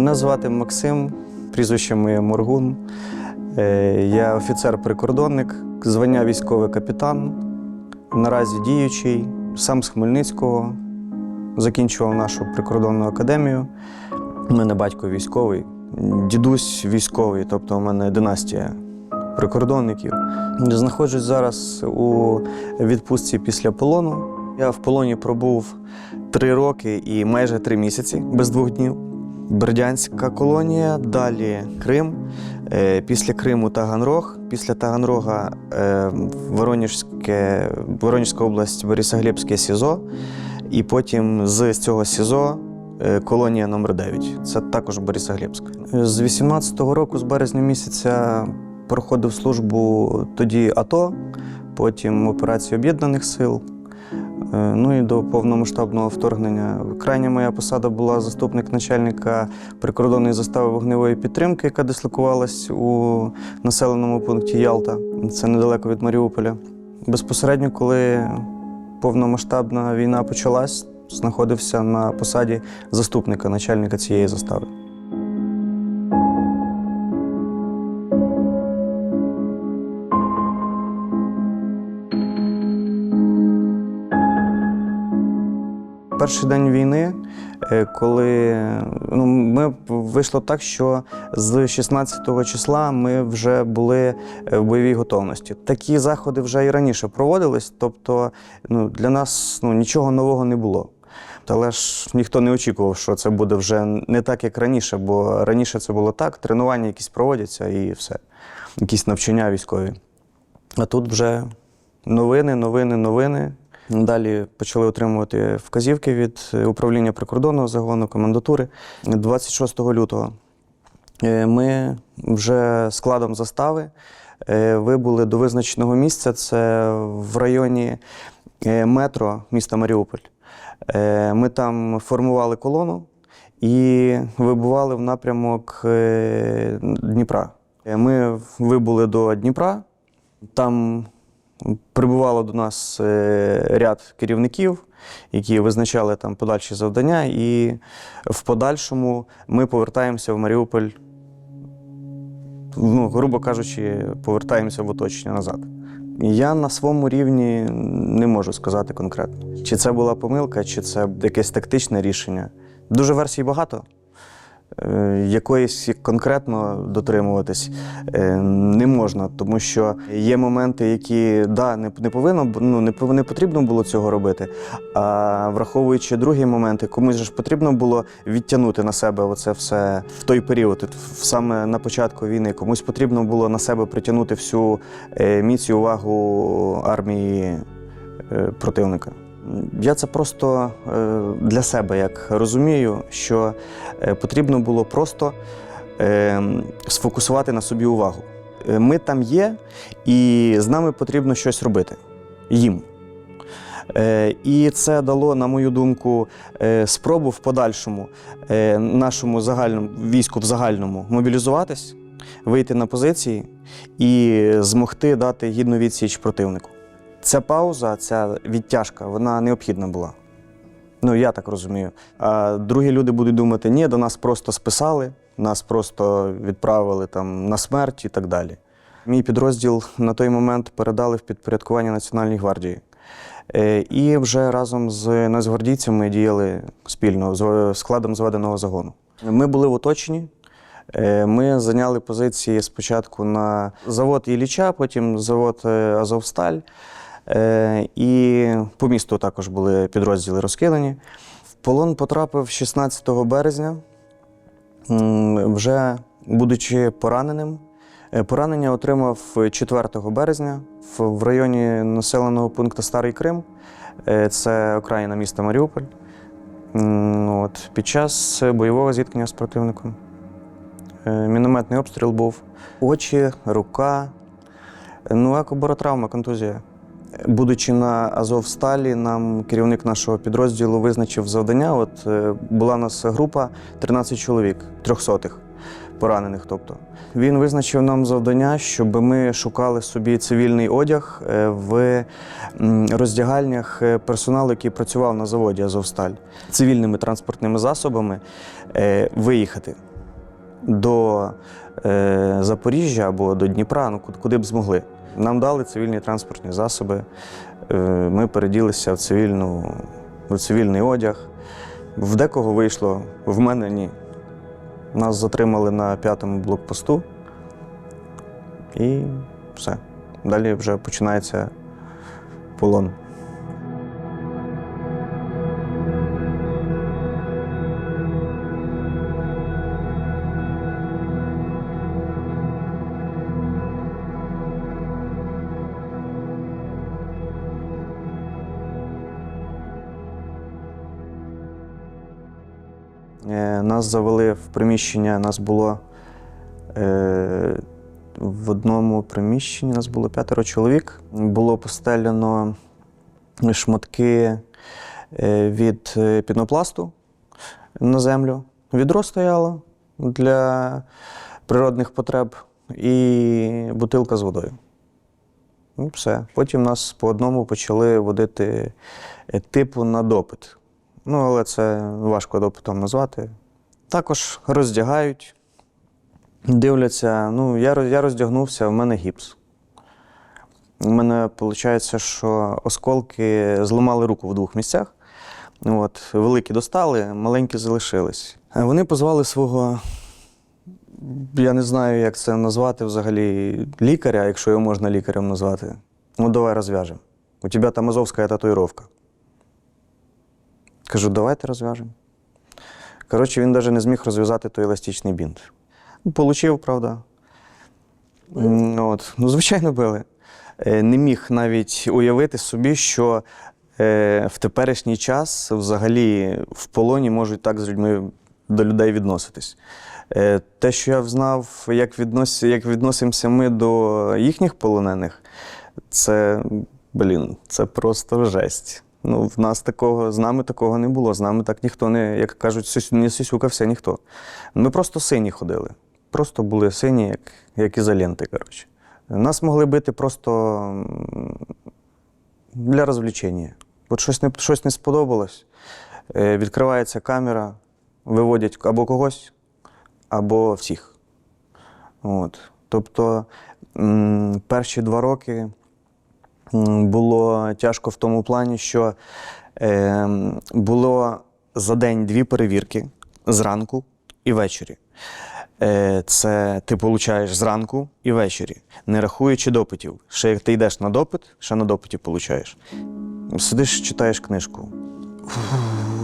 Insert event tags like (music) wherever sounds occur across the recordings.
Мене звати Максим, прізвище моє Моргун. Е, Я офіцер-прикордонник, звання військовий капітан. Наразі діючий, сам з Хмельницького. Закінчував нашу прикордонну академію. У мене батько військовий, дідусь військовий, тобто у мене династія прикордонників. Знаходжусь зараз у відпустці після полону. Я в полоні пробув три роки і майже три місяці без двох днів. Бердянська колонія, далі Крим. Е, Після Криму Таганрог, після Таганрога е, Воронежське, Воронежська область, Борисоглебське СІЗО. І потім з цього СІЗО е, колонія номер 9 Це також Борисоглебськ. З 18-го року, з березня місяця, проходив службу тоді АТО, потім операції Об'єднаних сил. Е, Ну і до повномасштабного вторгнення. Крайня моя посада була заступник начальника прикордонної застави вогневої підтримки, яка дислокувалась у населеному пункті Ялта. Це недалеко від Маріуполя. Безпосередньо, коли повномасштабна війна почалась, знаходився на посаді заступника начальника цієї застави. Перший день війни, е, коли ну, ми вийшло так, що з 16 числа ми вже були е, в бойовій готовності. Такі заходи вже і раніше проводились, тобто ну, для нас ну, нічого нового не було. Але ж ніхто не очікував, що це буде вже не так, як раніше, бо раніше це було так, тренування якісь проводяться і все, якісь навчання військові. А тут вже новини, новини, новини. Далі почали отримувати вказівки від е, управління прикордонного загону, комендатури. 26 лютого е, ми вже складом застави е, вибули до визначеного місця. Це в районі метро міста Маріуполь. Ми там формували колону і вибували в напрямок Дніпра. Ми вибули до Дніпра. Там прибувало до нас е, ряд керівників, які визначали там подальші завдання, і в подальшому ми повертаємося в Маріуполь, ну, грубо кажучи, повертаємося в оточення назад. Я на своєму рівні не можу сказати конкретно, чи це була помилка, чи це якесь тактичне рішення. Дуже версій багато. Е, Якоїсь конкретно дотримуватись е, не можна, тому що є моменти, які да, не, не повинно ну, не, не потрібно було цього робити. А враховуючи другі моменти, комусь ж потрібно було відтягнути на себе оце все в той період, саме на початку війни. Комусь потрібно було на себе притягнути всю е, міць і увагу армії противника. Я це просто е, для себе як розумію, що е, потрібно було просто е, сфокусувати на собі увагу. Ми там є, і з нами потрібно щось робити їм. І це дало, на мою думку, спробу в подальшому нашому загальному війську в загальному мобілізуватись, вийти на позиції і змогти дати гідну відсіч противнику. Ця пауза, ця відтяжка, вона необхідна була. Ну, я так розумію. А другі люди будуть думати, ні, до нас просто списали, нас просто відправили там на смерть і так далі. Мій підрозділ на той момент передали в підпорядкування Національній гвардії. Е, І вже разом з нацгвардійцями діяли спільно з складом зведеного загону. Ми були в оточенні. Е, Ми зайняли позиції спочатку на завод Ілліча, потім завод е, Азовсталь. Е, І по місту також були підрозділи розкидані. В полон потрапив 16 березня, вже будучи пораненим. Е, Поранення отримав 4 березня в- районі населеного пункту Старий Крим. Е, Це окраїна міста Маріуполь. От, під час бойового зіткнення з противником. Мінометний обстріл був. Очі, рука. Ну, екоборотравма, контузія. Будучи на Азовсталі, нам керівник нашого підрозділу визначив завдання. От е, була у нас група 13 чоловік, трьохсотих поранених. Тобто він визначив нам завдання, щоб ми шукали собі цивільний одяг е, в роздягальнях е, персоналу, який працював на заводі Азовсталь, цивільними транспортними засобами виїхати. до Запоріжжя або до Дніпра, ну куди б змогли. Нам дали цивільні транспортні засоби. Е, ми переділися в, цивільну, в цивільний одяг. В декого вийшло, в мене ні. Нас затримали на п'ятому блокпосту. І все. Далі вже починається полон. Нас завели в приміщення, нас було е, в одному приміщенні, нас було п'ятеро чоловік. Було постелено шматки е, від е, пінопласту на землю. Відро стояло для природних потреб і бутилка з водою. І все. Потім нас по одному почали водити е, типу на допит. Ну, але це важко допитом назвати. Також роздягають, дивляться. Ну, я, я роздягнувся, в мене гіпс. У мене виходить, що осколки зламали руку в двох місцях. От, великі достали, маленькі залишились. Вони позвали свого, я не знаю, як це назвати взагалі, лікаря, якщо його можна лікарем назвати. Ну, давай розв'яжемо. У тебе там азовська татуїровка. Кажу, давайте розв'яжемо. Коротше, він навіть не зміг розв'язати той еластичний бінт. Ну, Получив, правда. М, От. Ну, звичайно, били. Е, Не міг навіть уявити собі, що е, в теперішній час взагалі в полоні можуть так з людьми до людей відноситись. Е, Те, що я знав, як, віднос, як відносимося ми до їхніх полонених, це, блін, це просто жесть. Ну, в нас такого, з нами такого не було. З нами так ніхто не, як кажуть, не сюсюкався ніхто. Ми просто сині ходили. Просто були сині, як, як ізоленти, коротше. Нас могли бити просто для розвлечення. От щось не, щось не сподобалось, е, відкривається камера, виводять або когось, або всіх. От. Тобто перші два роки було тяжко в тому плані, що е, було за день дві перевірки зранку і ввечері. Е, це ти получаєш зранку і ввечері, не рахуючи допитів. Ще як ти йдеш на допит, ще на допиті получаєш. Сидиш, читаєш книжку.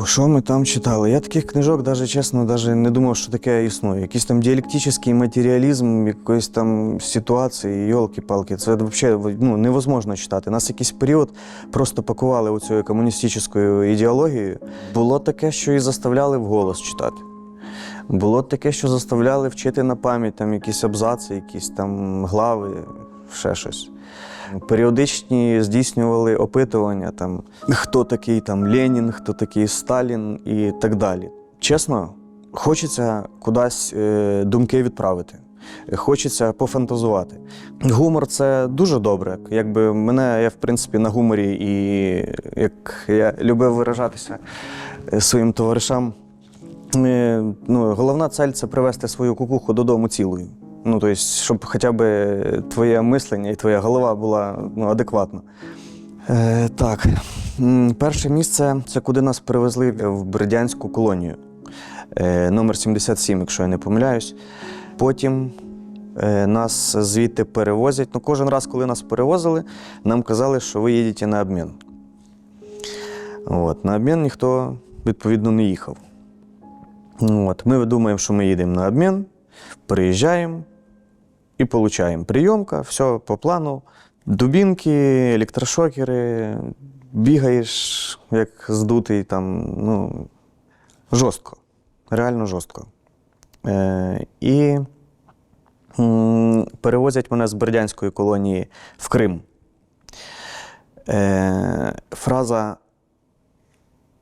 Фу, Що ми там читали? Я таких книжок, даже, чесно, даже не думав, що таке існує. Якийсь там діалектичний матеріалізм якоїсь там ситуації, йолки-палки. Це взагалі ну, невозможно читати. Нас якийсь період просто пакували оцю комуністичною ідеологією. Було таке, що і заставляли вголос читати. Було таке, що заставляли вчити на пам'ять там якісь абзаци, якісь там глави, ще щось. Періодичні здійснювали опитування, там, хто такий там Ленін, хто такий Сталін і так далі. Чесно, хочеться кудись е, думки відправити. Хочеться пофантазувати. Гумор це дуже добре. Якби мене я, в принципі, на гуморі, і як я любив виражатися е, своїм товаришам, Е, ну, головна цель це привести свою кукуху додому цілою. Ну, тобто, щоб хоча б твоє мислення і твоя голова була ну, адекватна. Е, так, перше місце це куди нас перевезли в Бердянську колонію. Е, номер 77, якщо я не помиляюсь. Потім е, нас звідти перевозять. Ну, кожен раз, коли нас перевозили, нам казали, що ви їдете на обмін. От, на обмін ніхто, відповідно, не їхав. От, ми думаємо, що ми їдемо на обмін, приїжджаємо і отримуємо прийомка, все по плану. Дубінки, електрошокери, бігаєш, як здутий, там, ну, жорстко, реально жорстко. Е, і м, перевозять мене з Бердянської колонії в Крим. Е, фраза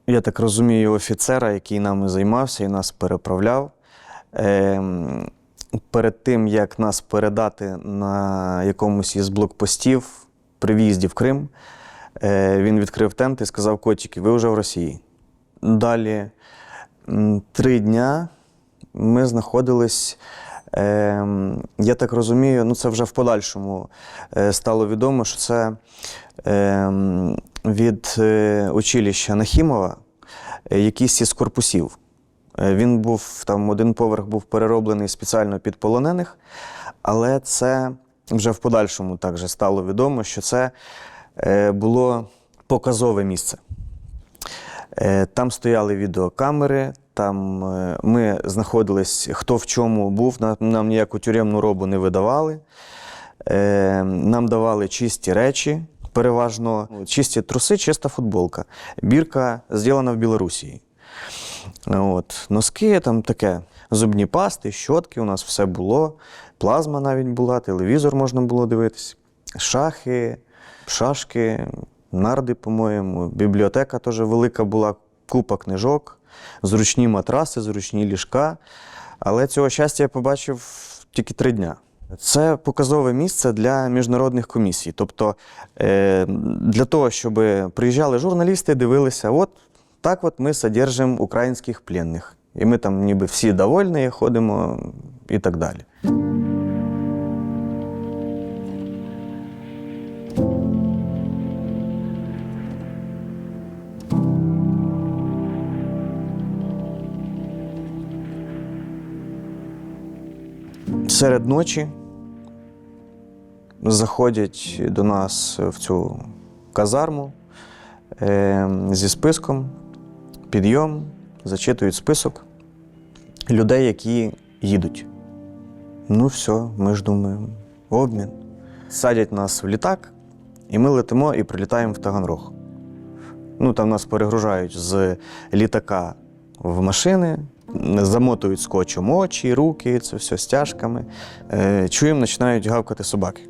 я так розумію, офіцера, який нами займався і нас переправляв. Ем, перед тим, як нас передати на якомусь із блокпостів при в'їзді в Крим, е, він відкрив тент і сказав: Котики, ви вже в Росії. Далі три дня ми знаходились, е, я так розумію, ну це вже в подальшому е, стало відомо, що це від училища Нахімова якийсь із корпусів. Е, Він був там один поверх був перероблений спеціально під полонених, але це вже в подальшому також стало відомо, що це е, було показове місце. Е, Там стояли відеокамери, там ми знаходились, хто в чому був, нам ніяку тюремну робу не видавали. Нам давали чисті речі, переважно чисті труси, чиста футболка. Бірка зроблена в Білорусі. От. Носки, там таке, зубні пасти, щотки, у нас все було. Плазма навіть була, телевізор можна було дивитись, шахи, шашки, нарди, по-моєму, бібліотека теж велика була, купа книжок, зручні матраси, зручні ліжка. Але цього щастя я побачив тільки три дня. Це показове місце для міжнародних комісій. Тобто е, для того, щоб приїжджали журналісти, дивилися, от так от ми содержимо українських пленних. І ми там ніби всі довольні, ходимо і так далі. Серед ночі заходять до нас в цю казарму е, зі списком, підйом, зачитують список людей, які їдуть. Ну, все, ми ж думаємо, обмін. Садять нас в літак, і ми летимо і прилітаємо в Таганрог. Ну, там нас перегружають з літака в машини, замотують скотчем очі, руки, це все стяжками. Е, чуємо, починають гавкати собаки.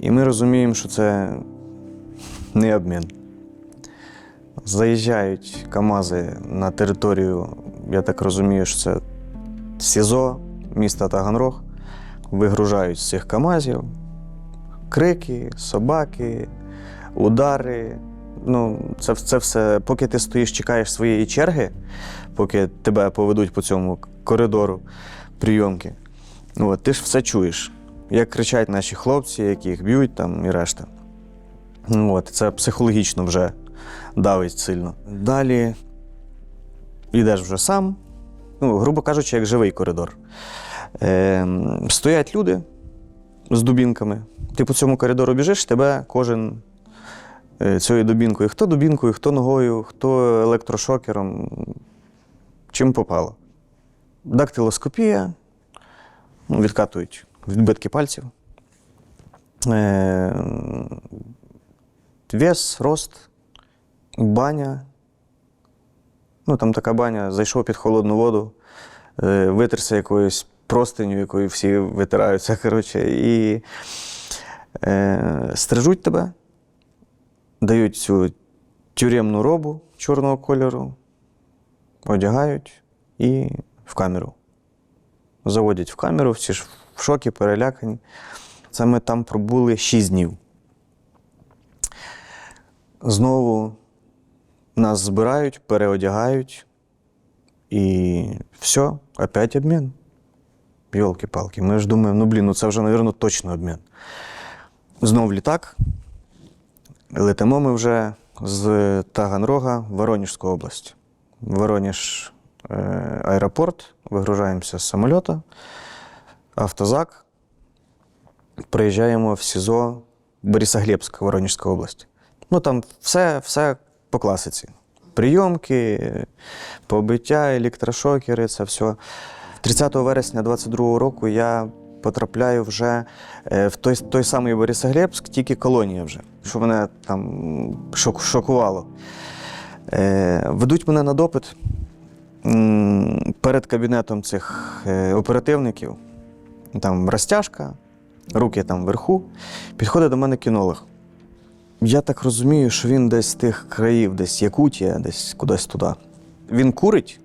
І ми розуміємо, що це не обмін. Заїжджають КАМАЗи на територію, я так розумію, що це СІЗО міста Таганрог. Вигружають з цих КАМАЗів. Крики, собаки, удари. Ну, це, це все, поки ти стоїш, чекаєш своєї черги, поки тебе поведуть по цьому коридору прийомки. Ну, от, ти ж все чуєш, як кричать наші хлопці, яких б'ють там і решта. Ну, от, це психологічно вже давить сильно. Далі йдеш вже сам, ну, грубо кажучи, як живий коридор. Е, стоять люди з дубінками. Ти по цьому коридору біжиш, тебе кожен е, цією дубінкою. Хто дубінкою, хто ногою, хто електрошокером, чим попало. Дактилоскопія, ну, відкатують відбитки пальців. Е, вес, рост, баня. Ну, там така баня, зайшов під холодну воду, е, витерся якоюсь простиню, якою всі витираються, (laughs) коротше, і е, стрижуть тебе, дають цю тюремну робу чорного кольору, одягають і в камеру. Заводять в камеру, всі ж в шокі, перелякані. Це ми там пробули 6 днів. Знову нас збирають, переодягають, і все, опять обмін. Йолки-палки. Ми ж думаємо, ну блін, ну це вже, мабуть, точно обмін. Знов літак. Летимо ми вже з Таганрога в Воронежську область. Воронеж е, аеропорт, вигружаємося з самоліта, автозак. Приїжджаємо в СІЗО Борисоглебськ, Воронежська область. Ну там все, все по класиці. Прийомки, побиття, електрошокери, це все. 30 вересня 22-го року я потрапляю вже е, в той, той самий Борисоглебськ, тільки колонія вже, що мене там шок, шокувало. Е, ведуть мене на допит перед кабінетом цих е, оперативників. Там розтяжка, руки там вверху. Підходить до мене кінолог. Я так розумію, що він десь з тих країв, десь Якутія, десь кудись туди. Він курить,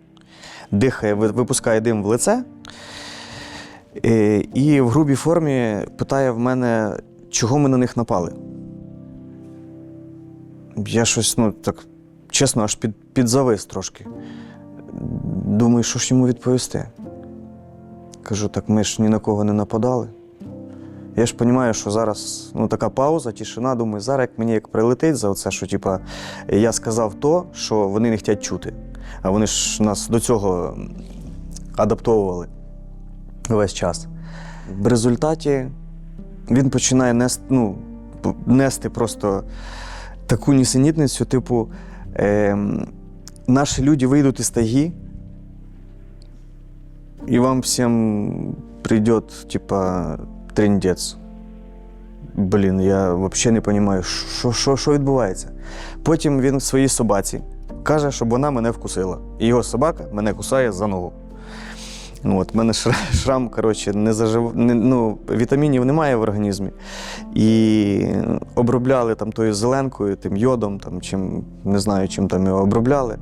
дихає, випускає дим в лице. е, І в грубій формі питає в мене, чого ми на них напали. Я щось, ну так, чесно, аж під, підзавис трошки. Думаю, що ж йому відповісти. кажу, так ми ж ні на кого не нападали. Я ж розумію, що зараз ну, така пауза, тишина. Думаю, зараз як мені як прилетить за це, що типа, я сказав то, що вони не хочуть чути. А вони ж нас до цього адаптовували весь час. В результаті він починає нести, ну, нести просто таку нісенітницю, типу, е, наші люди вийдуть із тайги, і вам всім прийде, типа, трендець. Блін, я взагалі не розумію, що, що, що відбувається. Потім він своїй собаці каже, щоб вона мене вкусила. І його собака мене кусає за ногу. Ну, мене (laughs) шрам, коротше, не зажив... не, ну, вітамінів немає в організмі. І обробляли там тою зеленкою, тим йодом, там, чим, не знаю, чим там його обробляли.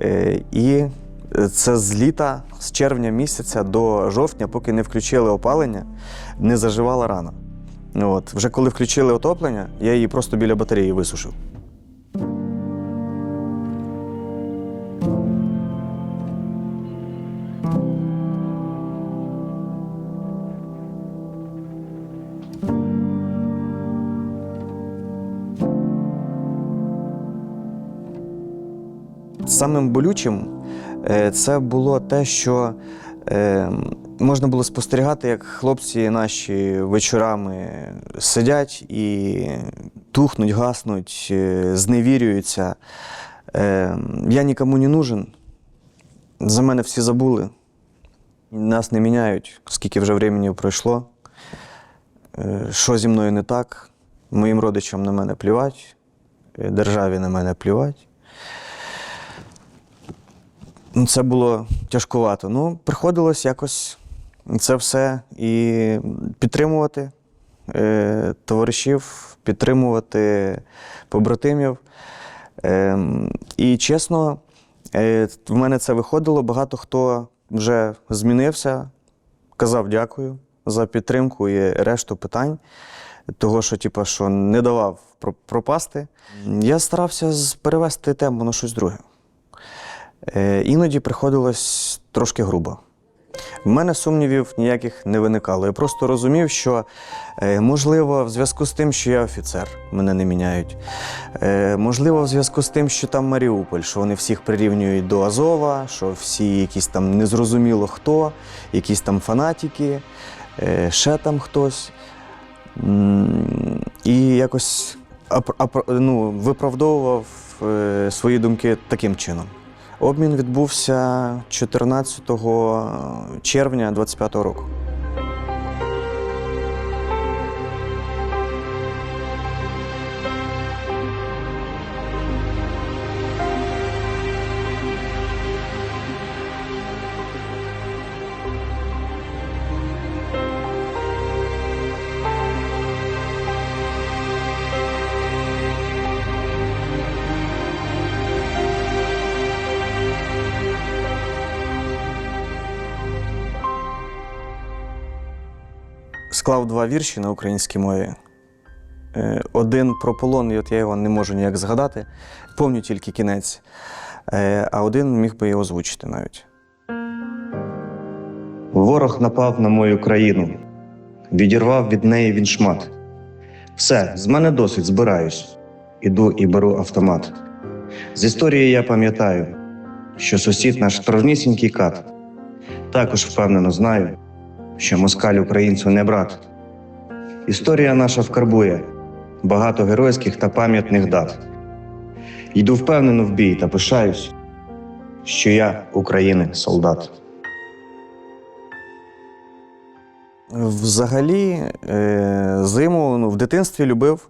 Е, і це з літа, з червня місяця до жовтня, поки не включили опалення, не заживала рана. От. Вже коли включили отоплення, я її просто біля батареї висушив. Самим болючим це було те, що е, можна було спостерігати, як хлопці наші вечорами сидять і тухнуть, гаснуть, е, зневірюються. Е, Я нікому не нужен. За мене всі забули. Нас не міняють, скільки вже времени пройшло. Е, Що зі мною не так? Моїм родичам на мене плівать, е, державі на мене плівать. Ну, Це було тяжкувато. Ну, приходилось якось це все і підтримувати е, товаришів, підтримувати побратимів. Е, і чесно, е, в мене це виходило. Багато хто вже змінився, казав дякую за підтримку і решту питань. Того, що, типу, що не давав пропасти. Я старався перевести тему на щось друге. Е, Іноді приходилось трошки грубо. В мене сумнівів ніяких не виникало. Я просто розумів, що е, можливо, в зв'язку з тим, що я офіцер, мене не міняють. Е, Можливо, в зв'язку з тим, що там Маріуполь, що вони всіх прирівнюють до Азова, що всі якісь там незрозуміло хто, якісь там фанатики, ще там хтось. І якось ну, виправдовував свої думки таким чином. Обмін відбувся 14 червня 25 року. Вірші на українській мові. Е, Один про полон, і от я його не можу ніяк згадати, помню тільки кінець. Е, А один міг би його озвучити навіть. Ворог напав на мою країну, відірвав від неї він шмат. Все, з мене досить збираюсь. Іду і беру автомат. З історії я пам'ятаю, що сусід наш справжнісінький кат. Також впевнено знаю, що москаль українцю не брат. Історія наша вкарбує багато геройських та пам'ятних дат. Йду впевнено в бій та пишаюсь, що я України солдат. Взагалі, е, зиму ну, в дитинстві любив.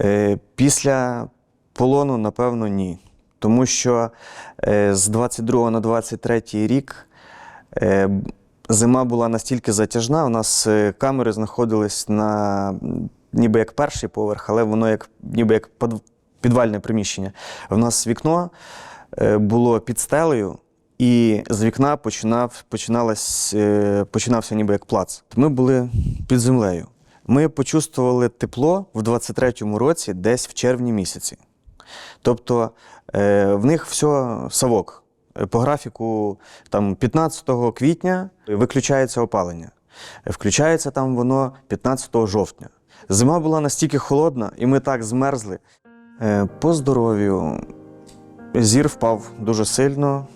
Е, Після полону, напевно, ні. Тому що е, з 22 на 23 рік зима була настільки затяжна, у нас е, камери знаходились на ніби як перший поверх, але воно як, ніби як підвальне приміщення. У нас вікно е, було під стелею, і з вікна починав, починалась, е, починався ніби як плац. Ми були під землею. Ми почувствували тепло в 23-му році десь в червні місяці. Тобто в них все совок. Е, По графіку там 15 квітня виключається опалення. Е, Включається там воно 15 жовтня. Зима була настільки холодна, і ми так змерзли. Е, По здоров'ю зір впав дуже сильно.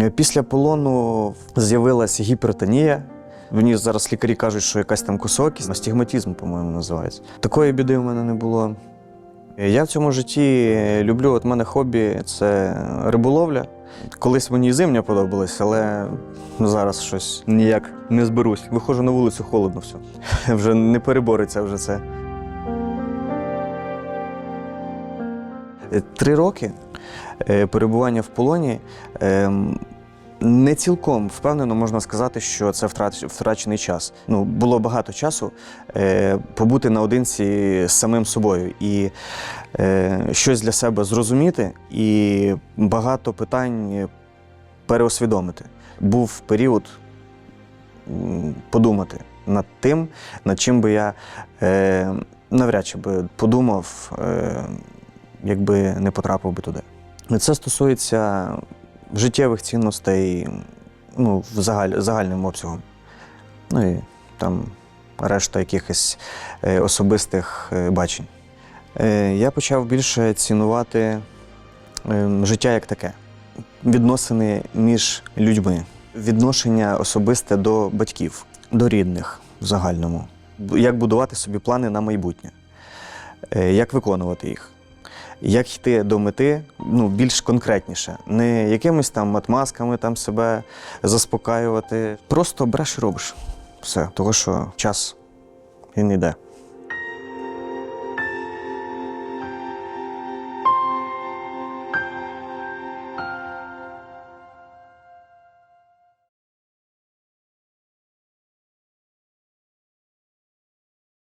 Е, Після полону з'явилася гіпертонія. Мені зараз лікарі кажуть, що якась там косокість, астігматизм, по-моєму, називається. Такої біди в мене не було. Я в цьому житті люблю, от мене хобі це риболовля. Колись мені і зимня подобалась, але зараз щось ніяк не зберусь. Виходжу на вулицю, холодно все. (laughs) Вже не перебореться вже це. Е, Три роки е, перебування в полоні. Не цілком впевнено можна сказати, що це втрачений час. Ну, було багато часу е, побути наодинці з самим собою і е, щось для себе зрозуміти, і багато питань переосвідомити. Був період подумати над тим, над чим би я е, навряд чи би подумав, е, якби не потрапив би туди. Це стосується життєвих цінностей ну, в загаль, загальним обсягом. Ну і там решта якихось е, особистих е, бачень. Е, я почав більше цінувати е, життя як таке, відносини між людьми, відношення особисте до батьків, до рідних в загальному, як будувати собі плани на майбутнє, як виконувати їх. Як йти до мети ну, більш конкретніше, не якимись там отмазками там себе заспокаювати. Просто береш і робиш все, тому що час він йде.